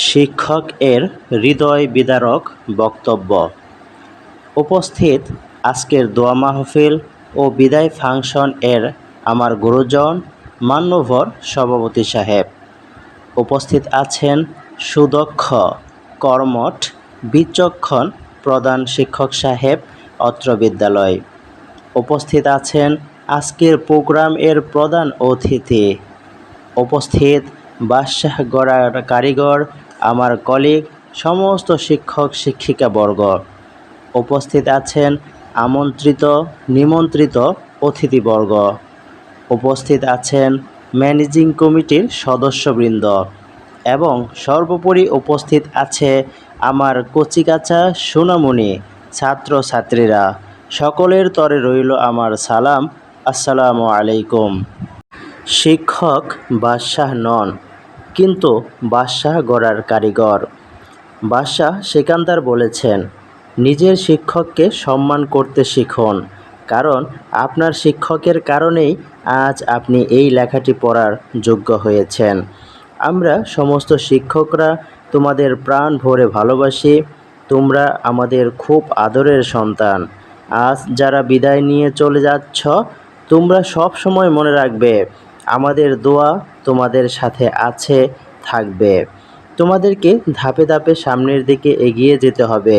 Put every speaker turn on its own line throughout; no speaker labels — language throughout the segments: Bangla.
শিক্ষক এর হৃদয় বিদারক বক্তব্য। উপস্থিত আজকের দোয়া মাহফিল ও বিদায় ফাংশন এর আমার গুরুজন মান্যভর সভাপতি সাহেব। উপস্থিত আছেন সুদক্ষ কর্মঠ বিচক্ষণ প্রধান শিক্ষক সাহেব অত্র বিদ্যালয়। উপস্থিত আছেন আজকের প্রোগ্রাম এর প্রধান অতিথি। উপস্থিত বাদশাহ গড়ার কারিগর আমার কলিগ, সমস্ত শিক্ষক শিক্ষিকাবর্গ উপস্থিত আছেন আমন্ত্রিত, নিমন্ত্রিত অতিথিবর্গ। উপস্থিত আছেন ম্যানেজিং কমিটির সদস্যবৃন্দ এবং সর্বোপরি উপস্থিত আছে আমার কচিকাচা সোনামণি, ছাত্রছাত্রীরা। সকলের তরে রইল আমার সালাম। আসসালামু আলাইকুম। শিক্ষক বাদশাহ নন। কিন্তু বাদশাহ গড়ার কারিগর। বাদশাহ সেকান্দার বলেছেন, নিজের শিক্ষককে সম্মান করতে শিখুন, কারণ আপনার শিক্ষকের কারণেই আজ আপনি এই লেখাটি পড়ার যোগ্য হয়েছেন। আমরা সমস্ত শিক্ষকরা তোমাদের প্রাণ ভরে ভালোবাসি, তোমরা আমাদের খুব আদরের সন্তান। আজ যারা বিদায় নিয়ে চলে যাচ্ছ, তোমরা সব সময় মনে রাখবে আমাদের দোয়া তোমাদের সাথে আছে, থাকবে। তোমাদেরকে ধাপে ধাপে সামনের দিকে এগিয়ে যেতে হবে।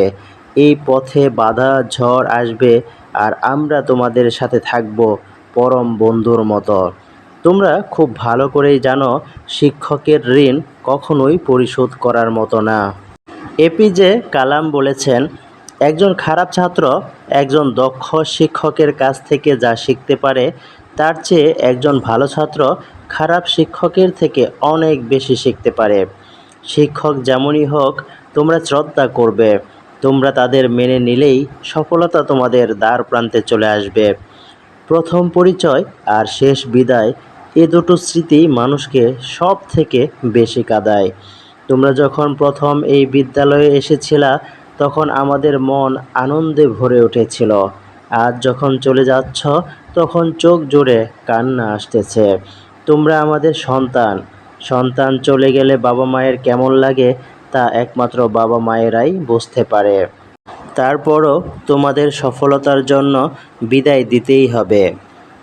এই পথে বাধা, ঝড় আসবে আর আমরা তোমাদের সাথে থাকব পরম বন্ধুর মতো। তোমরা খুব ভালো করেই জানো, শিক্ষকের ঋণ কখনোই পরিশোধ করার মতো না। এপিজে কালাম বলেছেন, একজন খারাপ ছাত্র, একজন দক্ষ শিক্ষকের কাছ থেকে যা শিখতে পারে তার চেয়ে একজন ভালো ছাত্র খারাপ শিক্ষকের থেকে অনেক বেশি শিখতে পারে। শিক্ষক যেমনই হোক, তোমরা শ্রদ্ধা করবে। তোমরা তাদের মেনে নিলেই সফলতা তোমাদের দ্বার প্রান্তে চলে আসবে। প্রথম পরিচয় আর শেষ বিদায় এ দুটো স্মৃতি মানুষকে সব থেকে বেশি কাঁদায়। তোমরা যখন প্রথম এই বিদ্যালয়ে এসেছিলা, তখন আমাদের মন আনন্দে ভরে উঠেছিল। আজ যখন চলে যাচ্ছ তখন চোখ জোরে কান্না আসতেছে। তোমরা আমাদের সন্তান। সন্তান চলে গেলে বাবা মায়ের কেমন লাগে তা একমাত্র বাবা মায়েরাই বুঝতে পারে। তারপরও তোমাদের সফলতার জন্য বিদায় দিতেই হবে।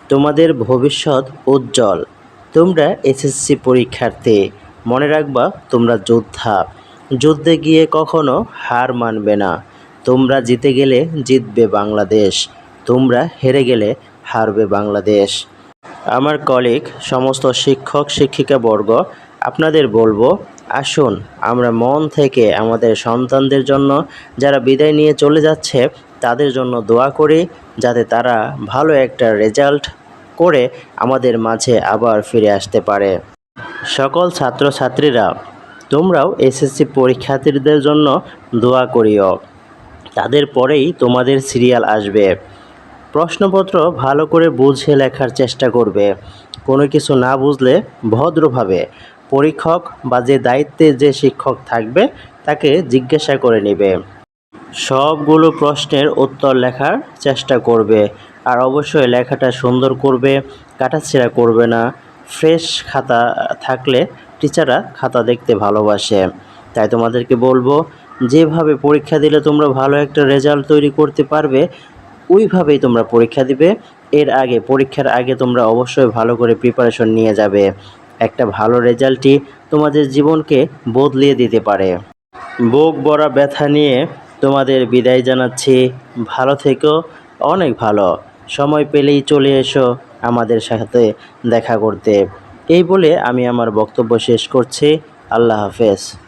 তোমাদের ভবিষ্যৎ উজ্জ্বল। তোমরা এসএসসি পরীক্ষার্থী। মনে রাখবা, তোমরা যোদ্ধা। যুদ্ধে গিয়ে কখনো হার মানবে না। তোমরা জিতে গেলে জিতবে বাংলাদেশ। তোমরা হেরে গেলে হারবে বাংলাদেশ। আমার কলিগ সমস্ত শিক্ষক, শিক্ষিকা বর্গ, আপনাদের বলব, আসুন, আমরা মন থেকে আমাদের সন্তানদের জন্য যারা বিদায় নিয়ে চলে যাচ্ছে, তাদের জন্য দোয়া করি, যাতে তারা ভালো একটা রেজাল্ট করে আমাদের মাঝে আবার ফিরে আসতে পারে। সকল ছাত্রছাত্রীরা, তোমরাও এসএসসি পরীক্ষার্থীদের জন্য দোয়া করিও। তাদের পরেই তোমাদের সিরিয়াল আসবে। প্রশ্নপত্র ভালো করে বুঝে লেখার চেষ্টা করবে। কোনো কিছু না বুঝলে ভদ্রভাবে পরীক্ষক বা যে দায়িত্বে যে শিক্ষক থাকবে, তাকে জিজ্ঞাসা করে নেবে। সবগুলো প্রশ্নের উত্তর লেখার চেষ্টা করবে আর অবশ্যই লেখাটা সুন্দর করবে, কাটাছেঁড়া করবে না। ফ্রেশ খাতা থাকলে টিচাররা খাতা দেখতে ভালোবাসে। তাই তোমাদেরকে বলব, যেভাবে পরীক্ষা দিলে তোমরা ভালো একটা রেজাল্ট তৈরি করতে পারবে ওইভাবেই তোমরা পরীক্ষা দিবে। এর আগে, পরীক্ষার আগে তোমরা অবশ্যই ভালো করে প্রিপারেশন নিয়ে যাবে। একটা ভালো রেজাল্টই তোমাদের জীবনকে বদলিয়ে দিতে পারে। বুক বড়া ব্যথা নিয়ে তোমাদের বিদায় জানাচ্ছি। ভালো থেকো, অনেক ভালো। সময় পেলেই চলে এসো আমাদের সাথে দেখা করতে। এই বলে আমি আমার বক্তব্য শেষ করছি। আল্লাহ হাফেজ।